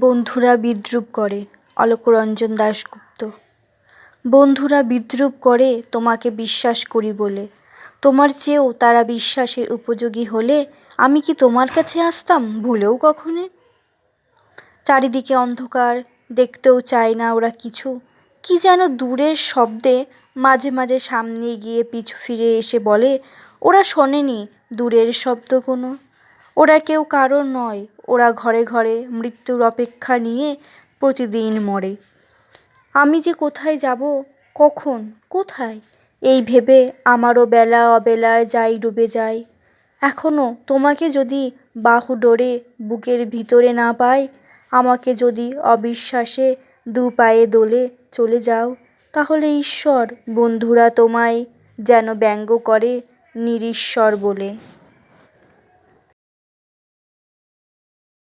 বন্ধুরা বিদ্রুপ করে, অলোকরঞ্জন দাশগুপ্ত। বন্ধুরা বিদ্রুপ করে, তোমাকে বিশ্বাস করি বলে। তোমার চেয়েও তারা বিশ্বাসের উপযোগী হলে আমি কি তোমার কাছে আসতাম ভুলেও কখনো? চারিদিকে অন্ধকার, দেখতেও চায় না ওরা কিছু। কি যেন দূরের শব্দে মাঝে মাঝে সামনে গিয়ে পিছু ফিরে এসে বলে, ওরা শোনেনি দূরের শব্দ কোনো। ওরা কেউ কারোর নয় ওরা ঘরে ঘরে মৃত্যুর অপেক্ষা নিয়ে প্রতিদিন মরে। আমি যে কোথায় যাব, কখন, কোথায়, এই ভেবে আমারও বেলা অবেলায় যাই ডুবে যায় এখনও তোমাকে যদি বাহু ডোরে বুকের ভিতরে না পাই, আমাকে যদি অবিশ্বাসে দু পায়ে দোলে চলে যাও, তাহলে ঈশ্বর বন্ধুরা তোমায় যেন ব্যঙ্গ করে নিরীশ্বর বলে।